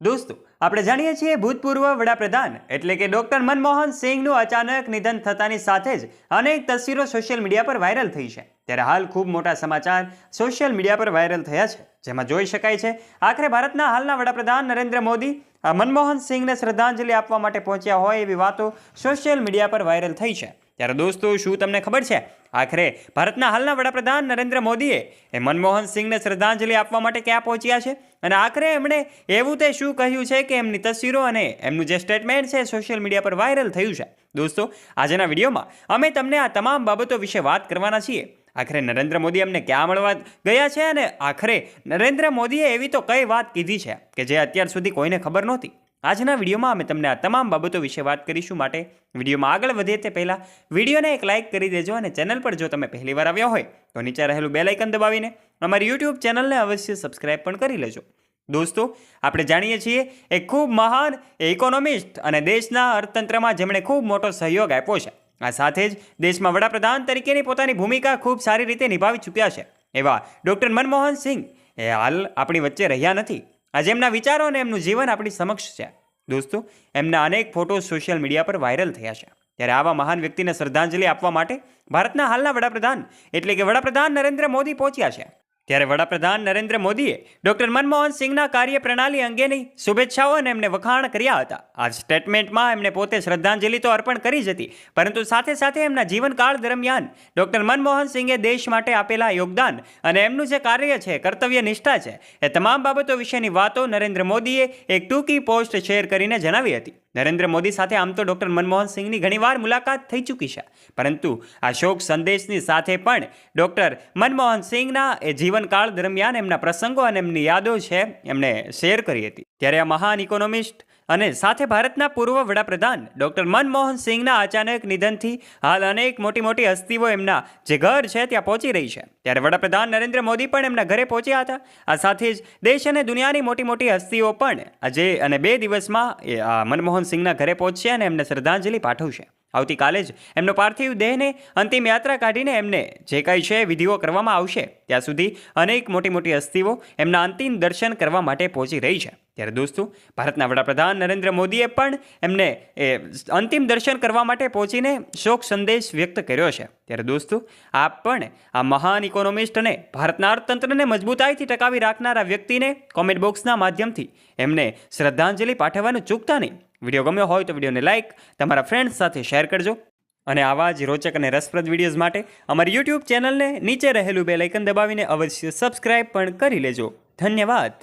દોસ્તો, આપણે જાણીએ છીએ ભૂતપૂર્વ વડાપ્રધાન એટલે કે ડોક્ટર મનમોહન સિંહનું અચાનક નિધન થતાની સાથે જ અનેક તસવીરો સોશિયલ મીડિયા પર વાયરલ થઈ છે. ત્યારે હાલ ખૂબ મોટા સમાચાર સોશિયલ મીડિયા પર વાયરલ થયા છે. જેમાં જોઈ શકાય છે, આખરે ભારતના હાલના વડાપ્રધાન નરેન્દ્ર મોદી મનમોહન સિંહને શ્રદ્ધાંજલિ આપવા માટે પહોંચ્યા હોય એવી વાતો સોશિયલ મીડિયા પર વાયરલ થઈ છે. ત્યારે દોસ્તો, શું તમને ખબર છે? આખરે ભારતના હાલના વડાપ્રધાન નરેન્દ્ર મોદીએ એ મનમોહન સિંહને શ્રદ્ધાંજલિ આપવા માટે ક્યાં પહોંચ્યા છે? અને આખરે એમણે એવું તે શું કહ્યું છે કે એમની તસવીરો અને એમનું જે સ્ટેટમેન્ટ છે સોશિયલ મીડિયા પર વાયરલ થયું છે? દોસ્તો, આજના વિડીયોમાં અમે તમને આ તમામ બાબતો વિશે વાત કરવાના છીએ. આખરે નરેન્દ્ર મોદી એમને ક્યાં મળવા ગયા છે અને આખરે નરેન્દ્ર મોદીએ એવી તો કઈ વાત કીધી છે કે જે અત્યાર સુધી કોઈને ખબર નહોતી? આજના વિડીયોમાં અમે તમને આ તમામ બાબતો વિશે વાત કરીશું માટે વિડીયોમાં આગળ વધે તે પહેલાં વિડીયોને એક લાઇક કરી દેજો અને ચેનલ પર જો તમે પહેલીવાર આવ્યા હોય તો નીચે રહેલું બે દબાવીને અમારી યુટ્યુબ ચેનલને અવશ્ય સબસ્ક્રાઇબ પણ કરી લેજો. દોસ્તો, આપણે જાણીએ છીએ એ ખૂબ મહાન ઇકોનોમિસ્ટ અને દેશના અર્થતંત્રમાં જેમણે ખૂબ મોટો સહયોગ આપ્યો છે. આ સાથે જ દેશમાં વડાપ્રધાન તરીકેની પોતાની ભૂમિકા ખૂબ સારી રીતે નિભાવી ચૂક્યા છે. એવા ડૉક્ટર મનમોહન સિંહ એ હાલ આપણી વચ્ચે રહ્યા નથી. આજે એમના વિચારો અને એમનું જીવન આપણી સમક્ષ છે. દોસ્તો, એમના અનેક ફોટો સોશિયલ મીડિયા પર વાયરલ થયા છે. ત્યારે આવા મહાન વ્યક્તિને શ્રદ્ધાંજલિ આપવા માટે ભારતના હાલના વડાપ્રધાન એટલે કે વડાપ્રધાન નરેન્દ્ર મોદી પહોંચ્યા છે. ત્યારે વડાપ્રધાન નરેન્દ્ર મોદીએ ડોક્ટર મનમોહન સિંહના કાર્યપ્રણાલી અંગેની શુભેચ્છાઓ અને એમને વખાણ કર્યા હતા. આ સ્ટેટમેન્ટમાં એમને પોતે શ્રદ્ધાંજલિ તો અર્પણ કરી જ હતી, પરંતુ સાથે સાથે એમના જીવનકાળ દરમિયાન ડોક્ટર મનમોહન સિંહે દેશ માટે આપેલા યોગદાન અને એમનું જે કાર્ય છે, કર્તવ્ય નિષ્ઠા છે, એ તમામ બાબતો વિશેની વાતો નરેન્દ્ર મોદીએ એક ટૂંકી પોસ્ટ શેર કરીને જણાવી હતી. નરેન્દ્ર મોદી સાથે આમ તો ડોક્ટર મનમોહન સિંહની ઘણીવાર મુલાકાત થઈ ચૂકી છે, પરંતુ આ શોક સંદેશની સાથે પણ ડોક્ટર મનમોહન સિંહના એ જીવનકાળ દરમિયાન એમના પ્રસંગો અને એમની યાદો છે, એમણે શેર કરી હતી. ત્યારે આ મહાન ઇકોનોમિસ્ટ અને સાથે ભારતના પૂર્વ વડાપ્રધાન ડૉક્ટર મનમોહન સિંહના અચાનક નિધનથી હાલ અનેક મોટી મોટી હસ્તીઓ એમના જે ઘર છે ત્યાં પહોંચી રહી છે. ત્યારે વડાપ્રધાન નરેન્દ્ર મોદી પણ એમના ઘરે પહોંચ્યા હતા. આ સાથે જ દેશ અને દુનિયાની મોટી મોટી હસ્તીઓ પણ આજે અને બે દિવસમાં મનમોહન સિંહના ઘરે પહોંચશે અને એમને શ્રદ્ધાંજલિ પાઠવશે. આવતીકાલે જ એમનો પાર્થિવ દેહને અંતિમ યાત્રા કાઢીને એમને જે કાંઈ છે વિધિઓ કરવામાં આવશે, ત્યાં સુધી અનેક મોટી મોટી હસ્તીઓ એમના અંતિમ દર્શન કરવા માટે પહોંચી રહી છે. ત્યારે દોસ્તો, ભારતના વડાપ્રધાન નરેન્દ્ર મોદીએ પણ એમને એ અંતિમ દર્શન કરવા માટે પહોંચીને શોક સંદેશ વ્યક્ત કર્યો છે. ત્યારે દોસ્તો, આપ પણ આ મહાન ઇકોનોમિસ્ટ અને ભારતના અર્થતંત્રને મજબૂતાઈથી ટકાવી રાખનારા વ્યક્તિને કોમેન્ટ બોક્સના માધ્યમથી એમને શ્રદ્ધાંજલિ પાઠવવાનું ચૂકતા નહીં. વીડિયો ગમ્યો હોય તો વિડીયોને લાઇક તમારા ફ્રેન્ડ્સ સાથે શેર કરજો. અને આવા જ રોચક અને રસપ્રદ વિડીયોઝ માટે અમારી યુટ્યુબ ચેનલને નીચે રહેલું બેલાઇકન દબાવીને અવશ્ય સબસ્ક્રાઇબ પણ કરી લેજો. ધન્યવાદ.